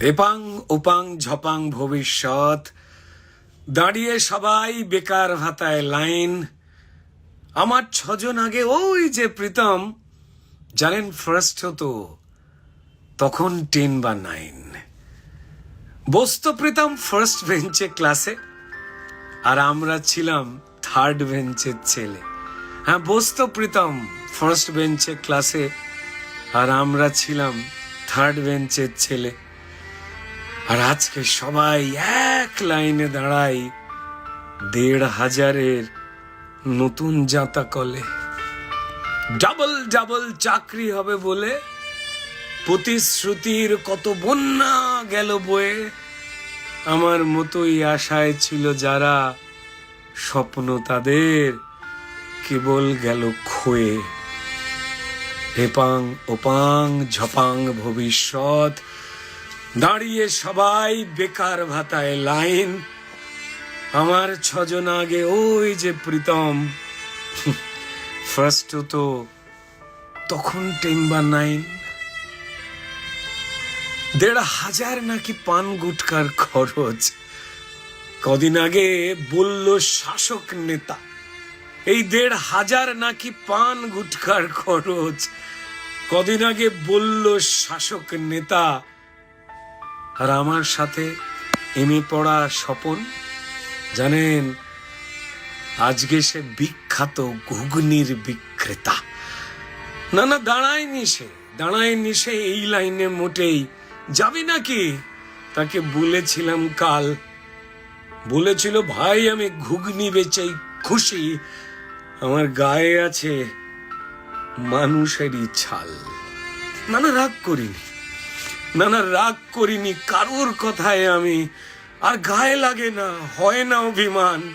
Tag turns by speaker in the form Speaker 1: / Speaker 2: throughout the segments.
Speaker 1: এপাং ওপাং ঝপাং ভবিষ্যৎ। দাঁড়িয়ে সবাই বেকার ভাতায় লাইন। আমার ছজন আগে ওই যে প্রীতম, জানেন ফার্স্ট হতো তখন টেন বা নাইন বসতো প্রীতম ফার্স্ট বেঞ্চে ক্লাসে আর আমরা ছিলাম থার্ড বেঞ্চের ছেলে। হ্যাঁ বসতো প্রীতম ফার্স্ট বেঞ্চে ক্লাসে আর আমরা ছিলাম থার্ড বেঞ্চের ছেলে। আর আজকে সবাই এক লাইনে দাঁড়াই দেড় হাজারের নতুন জাতা কলে। ডাবল ডাবল চাকরি হবে বলে প্রতিশ্রুতির কত বন্যা গেল বয়ে। আমার মতোই আশায় ছিল যারা স্বপ্ন তাদের কেবল গেল ক্ষয়ে হেপাং ওপাং ঝপাং ভবিষ্যৎ দাঁড়িয়ে সবাই বেকার ভাতায় লাইন। আমার ছজন আগে ওই যে প্রীতম। ফার্স্ট তো তখন টেন বা নাইন দেড় হাজার নাকি পান গুটকার খরচ। কদিন আগে বলল শাসক নেতা, এই দেড় হাজার নাকি পান গুটকার খরচ? কদিন আগে বলল শাসক নেতা আর আমার সাথে এমএ পড়া স্বপন? জানেন, আজকে সে বিখ্যাত ঘুগনির বিক্রেতা। না না, দাঁড়ায়নি সে দাঁড়ায়নি সে এই লাইনে মোটেই। যাবি নাকি? তাকে বলেছিলাম কাল। বলেছিল, ভাই, আমি ঘুগনি বেচেই খুশি। আমার গায়ে আছে মানুষেরই ছাল। না না, রাগ করিনি। না না, রাগ করিনি, কারোর কথায় আমি। আর গায়ে লাগে না, হয় না অভিমান।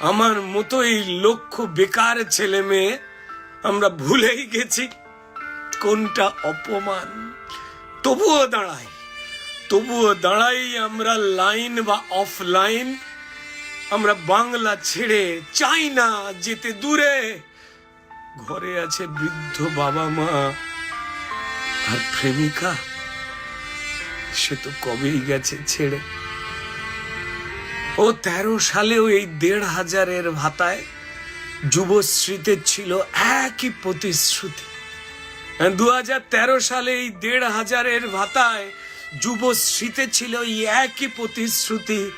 Speaker 1: আমার মতোই লক্ষ বেকার ছেলে মেয়ে, আমরা ভুলেই গেছি কোনটা অপমান। তবুও দাঁড়াই তবুও দাঁড়াই আমরা লাইন বা অফলাইন। আমরা বাংলা ছেড়ে চাই না যেতে দূরে। ঘরে আছে বৃদ্ধ বাবা মা আর প্রেমিকা। সে তো কবেই গেছে ছেড়ে। ও তেরো সালেও এই দেড় হাজারের ভাতায় যুবশ্রীতে ছিল একই প্রতিশ্রুতি। দু হাজার তেরো সালে এই দেড় হাজারের ভাতায় যুবশ্রীতে ছিল এই একই প্রতিশ্রুতি,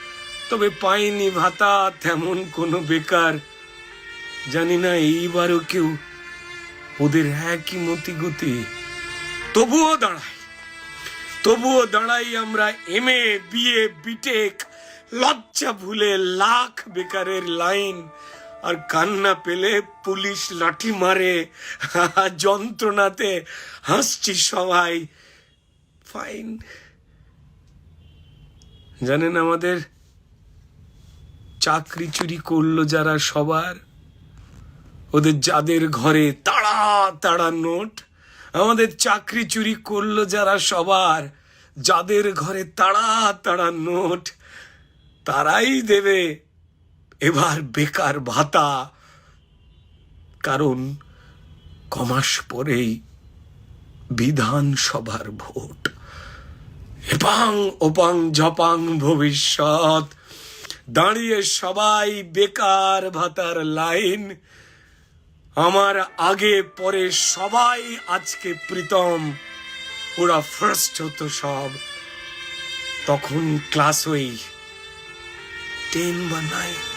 Speaker 1: তবে পাইনি ভাতা তেমন কোনো বেকার। জানি না এইবারও কেউ ওদের একই মতিগতি। তবুও দাঁড়াই তবুও দাঁড়াই আমরা এম এ বিএ, বিটেক। লজ্জা ভুলে লাখ বেকারের লাইন। আর কান্না পেলে পুলিশ লাঠি মারে। যন্ত্রণাতে হাসছি সবাই। ফাইন। জানেন আমাদের চাকরি চুরি করল যারা সবার? ওদের যাদের ঘরে তাড়া তাড়া নোট। আমাদের চাকরি চুরি করল যারা সবার। যাদের ঘরে তাড়া তাড়া নোট, তারাই দেবে এবার বেকার ভাতা। কারণ কমাস পরেই বিধানসভার ভোট। এপাং ওপাং ঝপাং ভবিষ্যৎ। দাঁড়িয়ে সবাই বেকার ভাতার লাইন। আমার আগে, পরে সবাই আজকে প্রীতম। ওরা ফার্স্ট হতো সব। তখন ক্লাস ওই টেন বা নাইন